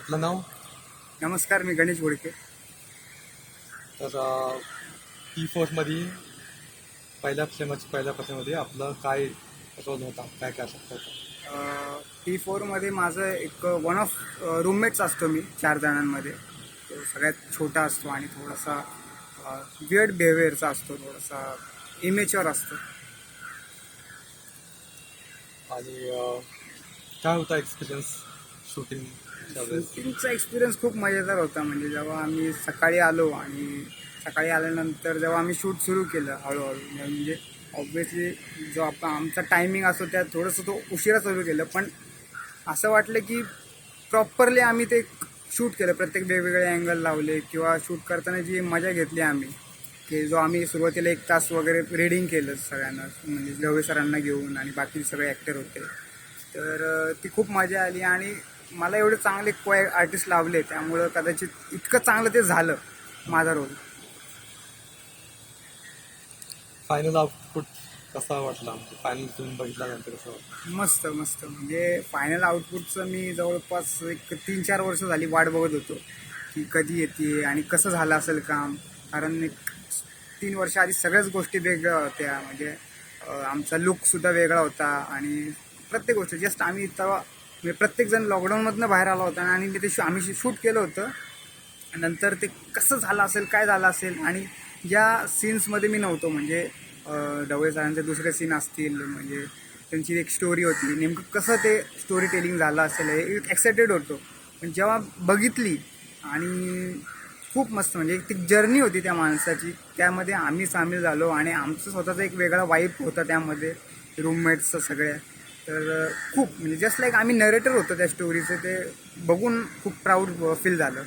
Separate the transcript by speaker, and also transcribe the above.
Speaker 1: आपलं नाव?
Speaker 2: नमस्कार मी गणेश घोडके
Speaker 1: तर टी फोर्समध्ये पहिल्या सिनेमाच्या पहिल्या प्रश्नामध्ये आपलं काय रोल होता? काय काय शकतो
Speaker 2: टी फोरमध्ये माझं एक वन ऑफ रूममेट्स असतो मी चार जणांमध्ये. तो सगळ्यात छोटा असतो आणि थोडासा वियर्ड बिहेवियरचा असतो थोडासा इमेच्युअर असतो.
Speaker 1: आणि काय होता एक्सपिरियन्स शूटिंग
Speaker 2: शूटिंगचा एक्सपिरियन्स खूप मजेदार होता. म्हणजे जेव्हा आम्ही सकाळी आलो आणि सकाळी आल्यानंतर जेव्हा आम्ही शूट सुरू केलं हळूहळू म्हणजे ऑब्विसली जो आपण आमचा टायमिंग असतो त्या थोडंसं तो उशिरा सुरू केलं. पण असं वाटलं की प्रॉपरली आम्ही ते शूट केलं. प्रत्येक वेगवेगळे अँगल लावले किंवा शूट करताना जी मजा घेतली आम्ही की जो आम्ही सुरुवातीला एक तास वगैरे रीडिंग केलं सगळ्यांना म्हणजे ढवळे सरांना घेऊन आणि बाकी सगळे ॲक्टर होते. तर ती खूप मजा आली आणि मला एवढे चांगले को आर्टिस्ट लावले त्यामुळं कदाचित इतकं चांगलं ते झालं माझा रोल
Speaker 1: फायनल आउटपुट कसा वाटला? म्हणजे फायनल फिल्म बघितल्यानंतर कसं
Speaker 2: मस्त मस्त. म्हणजे फायनल आउटपुटचं मी जवळपास एक तीन चार वर्ष झाली वाट बघत होतो की कधी येते आणि कसं झालं असेल काम. कारण एक तीन वर्ष आधी सगळ्याच गोष्टी वेगळ्या होत्या. म्हणजे आमचा लुकसुद्धा वेगळा होता आणि प्रत्येक गोष्ट जस्ट आम्ही तेव्हा म्हणजे प्रत्येकजण लॉकडाऊनमधनं बाहेर आला होता आणि ते शू आम्ही शूट केलं होतं. नंतर ते कसं झालं असेल काय झालं असेल आणि ज्या सीन्समध्ये मी नव्हतो. म्हणजे डवळे सरांचे दुसरे सीन असतील म्हणजे त्यांची एक स्टोरी होती. नेमकं कसं ते स्टोरी टेलिंग झालं असेल हे एक एक्सायटेड होतो. पण जेव्हा बघितली आणि खूप मस्त म्हणजे एक ती जर्नी होती त्या माणसाची. त्यामध्ये आम्ही सामील झालो आणि आमचं स्वतःचा एक वेगळा वाईब होता त्यामध्ये. रूममेट्सचं सगळ्या. तर खूप म्हणजे जस्ट लाईक आम्ही नरेटर होतो त्या स्टोरीचं ते बघून खूप प्राऊड फील झालं.